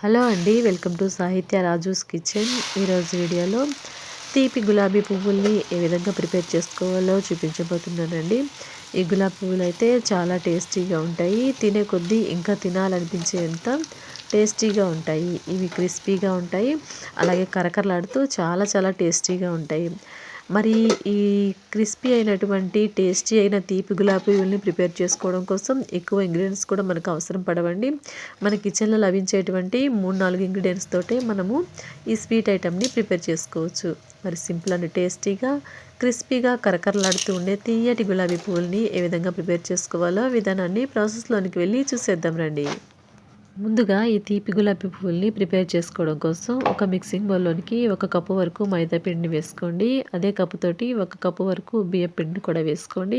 Hello అండి welcome to సాహిత్య Raju's kitchen. ఈరోజు వీడియోలో తీపి గులాబీ పువ్వుల్ని ఏ విధంగా ప్రిపేర్ చేసుకోవాలో చూపించబోతున్నానండి. ఈ గులాబీ పువ్వులు అయితే చాలా టేస్టీగా ఉంటాయి తినే కొద్దీ ఇంకా తినాలనిపించేంత టేస్టీగా ఉంటాయి. ఇవి క్రిస్పీగా ఉంటాయి అలాగే కరకరలాడుతూ చాలా చాలా టేస్టీగా ఉంటాయి. మరి ఈ క్రిస్పీ అయినటువంటి టేస్టీ అయిన తీపి గులాబీలని ప్రిపేర్ చేసుకోవడం కోసం ఎక్కువ ఇంగ్రీడియంట్స్ కూడా మనకు అవసరం పడవండి. మన కిచెన్లో లభించేటువంటి మూడు నాలుగు ఇంగ్రీడియంట్స్ తోటే మనము ఈ స్వీట్ ఐటెంని ప్రిపేర్ చేసుకోవచ్చు. మరి సింపుల్ అండ్ టేస్టీగా క్రిస్పీగా కరకరలాడుతూ ఉండే తీయటి గులాబీ పువ్వుల్ని ఏ విధంగా ప్రిపేర్ చేసుకోవాలో విధానాన్ని ప్రాసెస్లోనికి వెళ్ళి చూసేద్దాం రండి. ముందుగా ఈ తీపి గులాబీ పువ్వుల్ని ప్రిపేర్ చేసుకోవడం కోసం ఒక మిక్సింగ్ బౌల్లోనికి ఒక కప్పు వరకు మైదా పిండిని వేసుకోండి. అదే కప్పుతోటి ఒక కప్పు వరకు బియ్యం పిండిని కూడా వేసుకోండి.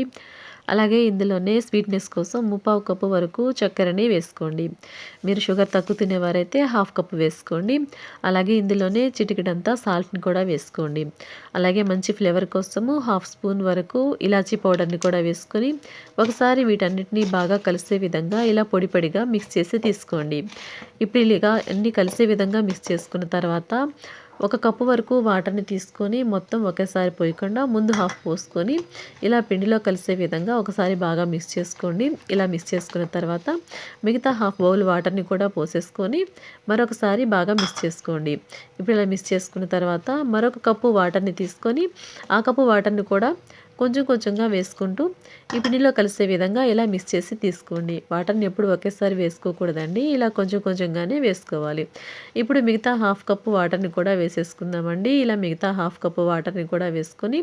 అలాగే ఇందులోనే స్వీట్నెస్ కోసం ముప్పావు కప్పు వరకు చక్కెరని వేసుకోండి. మీరు షుగర్ తక్కువ తినేవారైతే హాఫ్ కప్పు వేసుకోండి. అలాగే ఇందులోనే చిటికెడంతా సాల్ట్ని కూడా వేసుకోండి. అలాగే మంచి ఫ్లేవర్ కోసము హాఫ్ స్పూన్ వరకు ఇలాచీ పౌడర్ని కూడా వేసుకొని ఒకసారి వీటన్నిటిని బాగా కలిసే విధంగా ఇలా పొడి పొడిగా మిక్స్ చేసి తీసుకోండి. ఇప్పుడు ఇలాగా అన్నీ కలిసే విధంగా మిక్స్ చేసుకున్న తర్వాత ఒక కప్పు వరకు వాటర్ని తీసుకొని మొత్తం ఒకేసారి పోయకుండా ముందు హాఫ్ పోసుకొని ఇలా పిండిలో కలిసే విధంగా ఒకసారి బాగా మిక్స్ చేసుకోండి. ఇలా మిక్స్ చేసుకున్న తర్వాత మిగతా హాఫ్ బౌల్ వాటర్ని కూడా పోసేసుకొని మరొకసారి బాగా మిక్స్ చేసుకోండి. ఇప్పుడు ఇలా మిక్స్ చేసుకున్న తర్వాత మరొక కప్పు వాటర్ని తీసుకొని ఆ కప్పు వాటర్ని కూడా కొంచెం కొంచెంగా వేసుకుంటూ ఈ పిండిలో కలిసే విధంగా ఇలా మిక్స్ చేసి తీసుకోండి. వాటర్ని ఎప్పుడు ఒకేసారి వేసుకోకూడదండి. ఇలా కొంచెం కొంచెంగానే వేసుకోవాలి. ఇప్పుడు మిగతా హాఫ్ కప్పు వాటర్ని కూడా వేసేసుకుందామండి. ఇలా మిగతా హాఫ్ కప్పు వాటర్ని కూడా వేసుకొని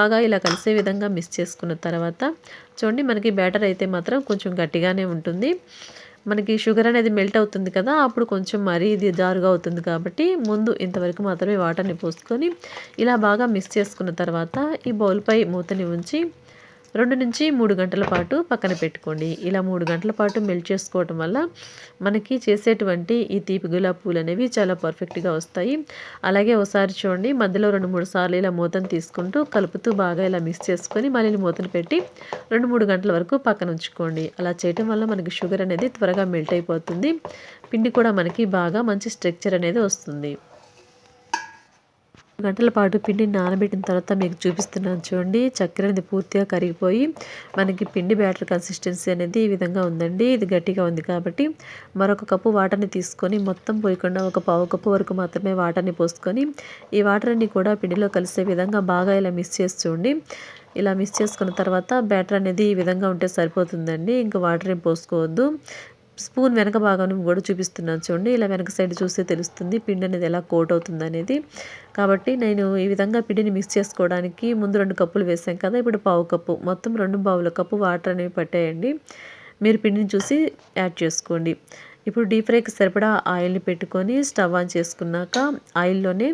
బాగా ఇలా కలిసే విధంగా మిక్స్ చేసుకున్న తర్వాత చూడండి మనకి బ్యాటర్ అయితే మాత్రం కొంచెం గట్టిగానే ఉంటుంది. మనకి షుగర్ అనేది మెల్ట్ అవుతుంది కదా అప్పుడు కొంచెం మరీ ఇది జారుగా అవుతుంది కాబట్టి ముందు ఇంతవరకు మాత్రమే వాటర్ని పోసుకొని ఇలా బాగా మిక్స్ చేసుకున్న తర్వాత ఈ బౌల్పై మూతని ఉంచి రెండు నుంచి మూడు గంటల పాటు పక్కన పెట్టుకోండి. ఇలా మూడు గంటల పాటు మెల్ట్ చేసుకోవటం వల్ల మనకి చేసేటువంటి ఈ తీపి గులాబీ పూలు అనేవి చాలా పర్ఫెక్ట్గా వస్తాయి. అలాగే ఒకసారి చూడండి మధ్యలో రెండు మూడు సార్లు ఇలా మూతను తీసుకుంటూ కలుపుతూ బాగా ఇలా మిక్స్ చేసుకొని మళ్ళీ మూతను పెట్టి రెండు మూడు గంటల వరకు పక్కన ఉంచుకోండి. అలా చేయటం వల్ల మనకి షుగర్ అనేది త్వరగా మెల్ట్ అయిపోతుంది. పిండి కూడా మనకి బాగా మంచి స్ట్రక్చర్ అనేది వస్తుంది. గంటల పాటు పిండిని నానబెట్టిన తర్వాత మీకు చూపిస్తున్నాను చూడండి. చక్కెర అనేది పూర్తిగా కరిగిపోయి మనకి పిండి బ్యాటర్ కన్సిస్టెన్సీ అనేది ఈ విధంగా ఉందండి. ఇది గట్టిగా ఉంది కాబట్టి మరొక కప్పు వాటర్ని తీసుకొని మొత్తం పోయకుండా ఒక పావు కప్పు వరకు మాత్రమే వాటర్ని పోసుకొని ఈ వాటర్ అన్ని కూడా పిండిలో కలిసే విధంగా బాగా ఇలా మిక్స్ చేసి చూడండి. ఇలా మిక్స్ చేసుకున్న తర్వాత బ్యాటర్ అనేది ఈ విధంగా ఉంటే సరిపోతుందండి. ఇంకా వాటర్ ఏం పోసుకోవద్దు. స్పూన్ వెనక భాగం కూడా చూపిస్తున్నాను చూడండి. ఇలా వెనక సైడ్ చూస్తే తెలుస్తుంది పిండి అనేది ఎలా కోట్ అవుతుంది అనేది. కాబట్టి నేను ఈ విధంగా పిండిని మిక్స్ చేసుకోవడానికి ముందు రెండు కప్పులు వేసాం కదా ఇప్పుడు పావు కప్పు. మొత్తం రెండు పావుల కప్పు వాటర్ అనేవి పట్టేయండి. మీరు పిండిని చూసి యాడ్ చేసుకోండి. ఇప్పుడు డీప్ ఫ్రైకి సరిపడా ఆయిల్ని పెట్టుకొని స్టవ్ ఆన్ చేసుకున్నాక ఆయిల్లోనే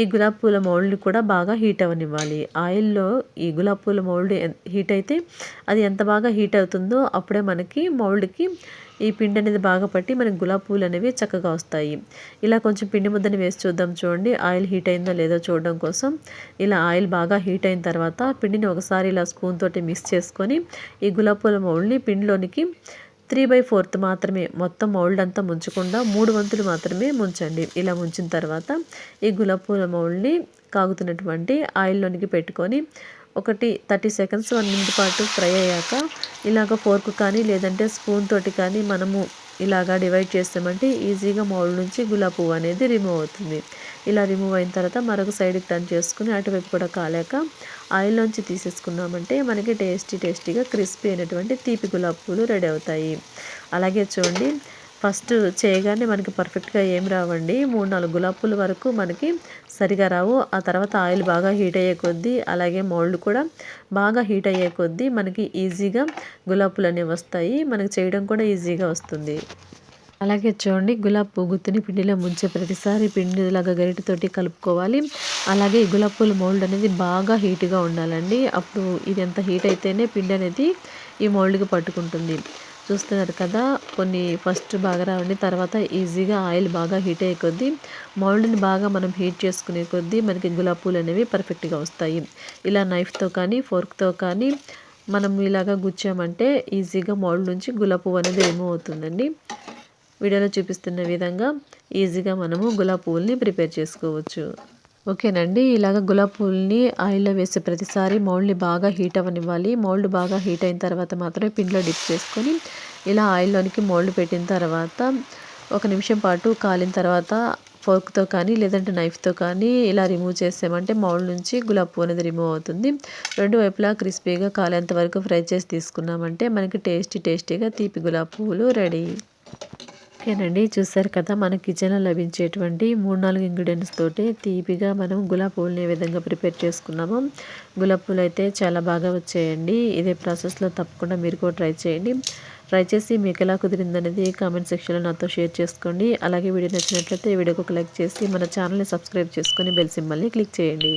ఈ గులాబీ పూల మౌల్డ్ని కూడా బాగా హీట్ అవ్వనివ్వాలి. ఆయిల్లో ఈ గులాబీ పూల మౌల్డ్ హీట్ అయితే అది ఎంత బాగా హీట్ అవుతుందో అప్పుడే మనకి మౌల్డ్కి ఈ పిండి అనేది బాగా పట్టి మనకి గులాబీ పూలు అనేవి చక్కగా వస్తాయి. ఇలా కొంచెం పిండి ముద్దని వేసి చూద్దాం చూడండి. ఆయిల్ హీట్ అయిందో లేదో చూడడం కోసం ఇలా ఆయిల్ బాగా హీట్ అయిన తర్వాత పిండిని ఒకసారి ఇలా స్పూన్ తోటి మిక్స్ చేసుకొని ఈ గులాబీ పూల మౌల్డ్ని పిండిలోనికి త్రీ బై ఫోర్త్ మాత్రమే మొత్తం మౌల్డ్ అంతా ముంచకుండా మూడు వంతులు మాత్రమే ముంచండి. ఇలా ముంచిన తర్వాత ఈ గులాబీ పూల మౌల్డ్ని కాగుతున్నటువంటి ఆయిల్లోనికి పెట్టుకొని ఒకటి థర్టీ సెకండ్స్ వన్ మినిట్ పాటు ఫ్రై అయ్యాక ఇలాగ ఫోర్క్ కానీ లేదంటే స్పూన్ తోటి కానీ మనము ఇలాగా డివైడ్ చేస్తామంటే ఈజీగా మౌల్డ్ నుంచి గులాబీ పువ్వు అనేది రిమూవ్ అవుతుంది. ఇలా రిమూవ్ అయిన తర్వాత మరొక సైడ్కి టర్న్ చేసుకుని అటువైపు కూడా కాలేక ఆయిల్లోంచి తీసేసుకున్నామంటే మనకి టేస్టీ టేస్టీగా క్రిస్పీ అయినటువంటి తీపి గులాబీ పూలు రెడీ అవుతాయి. అలాగే చూడండి ఫస్ట్ చేయగానే మనకి పర్ఫెక్ట్గా ఏం రావండి. మూడు నాలుగు గులాబీ వరకు మనకి సరిగా రావు. ఆ తర్వాత ఆయిల్ బాగా హీట్ అయ్యే కొద్దీ అలాగే మౌల్డ్ కూడా బాగా హీట్ అయ్యే కొద్దీ మనకి ఈజీగా గులాబీలు అనేవి వస్తాయి. మనకి చేయడం కూడా ఈజీగా వస్తుంది. అలాగే చూడండి గులాబ్ పువ్వు గుత్తుని పిండిలో ముంచే ప్రతిసారి పిండిలాగా గరిటతోటి కలుపుకోవాలి. అలాగే ఈ గులాబ్ పూల మౌల్డ్ అనేది బాగా హీట్గా ఉండాలండి. అప్పుడు ఇది ఎంత హీట్ అయితేనే పిండి అనేది ఈ మౌల్డ్కి పట్టుకుంటుంది. చూస్తున్నారు కదా కొన్ని ఫస్ట్ బాగా రావండి తర్వాత ఈజీగా ఆయిల్ బాగా హీట్ అయ్యే కొద్దీ మౌల్డ్ని బాగా మనం హీట్ చేసుకునే కొద్దీ మనకి గులాబ్ పూలు అనేవి పర్ఫెక్ట్గా వస్తాయి. ఇలా నైఫ్తో కానీ ఫోర్క్తో కానీ మనం ఇలాగా గుచ్చామంటే ఈజీగా మౌల్డ్ నుంచి గులాబీ పువ్వు అనేది రిమూవ్ అవుతుందండి. వీడియోలో చూపిస్తున్న విధంగా ఈజీగా మనము గులాబీ పువ్వుల్ని ప్రిపేర్ చేసుకోవచ్చు. ఓకేనండి. ఇలాగ గులాబ్ పూలని ఆయిల్లో వేసే ప్రతిసారి మౌల్డ్ని బాగా హీట్ అవ్వనివ్వాలి. మౌల్డ్ బాగా హీట్ అయిన తర్వాత మాత్రమే పిండిలో డిప్ చేసుకొని ఇలా ఆయిల్లోనికి మౌల్డ్ పెట్టిన తర్వాత ఒక నిమిషం పాటు కాలిన తర్వాత ఫోర్క్తో కానీ లేదంటే నైఫ్తో కానీ ఇలా రిమూవ్ చేసామంటే మౌల్డ్ నుంచి గులాబ్ పువ్వు అనేది రిమూవ్ అవుతుంది. రెండు వైపులా క్రిస్పీగా కాలేంత వరకు ఫ్రై చేసి తీసుకున్నామంటే మనకి టేస్టీ టేస్టీగా తీపి గులాబ్ పువ్వులు రెడీ. ఓకేనండి చూసారు కదా మన కిచెన్లో లభించేటువంటి మూడు నాలుగు ఇంగ్రీడియంట్స్ తోటి తీపిగా మనం గులాబ్ పూలని ఏ విధంగా ప్రిపేర్ చేసుకున్నాము. గులాబ్ పూలు అయితే చాలా బాగా వచ్చాయండి. ఇదే ప్రాసెస్లో తప్పకుండా మీరు కూడా ట్రై చేయండి. ట్రై చేసి మీకు ఎలా కుదిరిందనేది కామెంట్ సెక్షన్లో నాతో షేర్ చేసుకోండి. అలాగే వీడియో నచ్చినట్లయితే వీడియోకి ఒక లైక్ చేసి మన ఛానల్ని సబ్స్క్రైబ్ చేసుకొని బెల్ సింబల్ని క్లిక్ చేయండి.